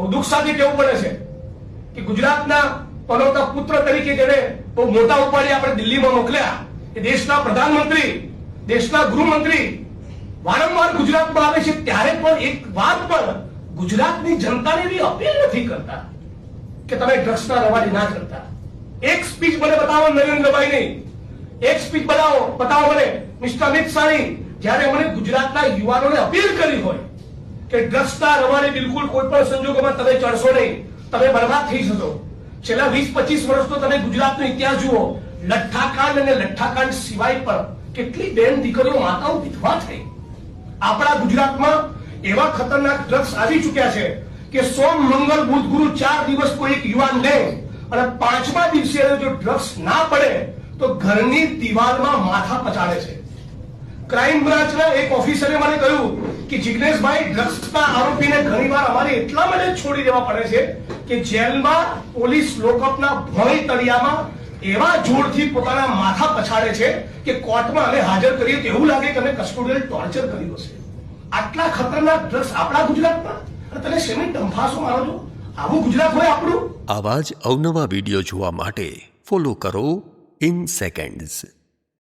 બહુ દુઃખ સાથે કહેવું પડે છે? કે ગુજરાતના પનોતા પુત્ર તરીકે જેને બહુ મોટા ઉપાડી આપણે દિલ્હીમાં મોકલ્યા, એ દેશના પ્રધાનમંત્રી, દેશના ગૃહમંત્રી, વારંવાર ગુજરાતમાં આવે છે, ત્યારે પણ એક વાત પણ ગુજરાતની જનતાને એવી અપીલ નથી કરતા કે તમે ડ્રગ્સના રવાડી ના કરતા. એક સ્પીચ મને બતાવો નરેન્દ્રભાઈની. એક સ્પીચ બતાવો બતાવો મને. મિસ્ટર અમિત શાહની, જ્યારે મને ગુજરાતના યુવાનોને અપીલ કરી હોય કે ડ્રગ્સના રવાને બિલકુલ કોઈ પણ સંજોગોમાં તમે ચડશો નહીં. તમે બરબાદ થઈ જશો. છેલ્લા વીસ પચીસ વર્ષનો તમે ગુજરાતનો ઇતિહાસ જુઓ. લઠ્ઠાકાંડ અને લઠ્ઠાકાંડ સિવાય પણ કેટલી બેન દીકરીઓ માતાઓ વિધવા થઈ. આપણા ગુજરાતમાં એવા ખતરનાક ડ્રગ્સ આવી ચુક્યા છે કે સોમ, મંગળ, બુધ, ગુરુ ચાર દિવસ કોઈ એક યુવાન લે અને પાંચમા દિવસે જો ડ્રગ્સ ના પડે, તો ઘરની દિવાલમાં માથા પચાડે છે. ક્રાઇમ બ્રાન્ચના એક ઓફિસરે મને કહ્યું કે જિગ્નેશભાઈ ડ્રગ્સના આરોપીને ઘણીવાર અમારે એટલા માટે છોડી દેવા પડે છે કે જેલમાં પોલીસ લોકઅપના ભય તળિયામાં એવા જોરથી પોતાના માથા પછાડે છે કે કોર્ટમાં અમે હાજર કરીએ તો એવું લાગે કે અમે કસ્ટોડિયલ ટોર્ચર કર્યું હશે. આટલા ખતરનાક ડ્રગ્સ આપણા ગુજરાતમાં? તમે શેની ડંફાસો મારો છો? આવું ગુજરાત હોય આપણું? આવા જ અવનવા વીડિયો જોવા માટે ફોલો કરો ઇન સેકન્ડ્સ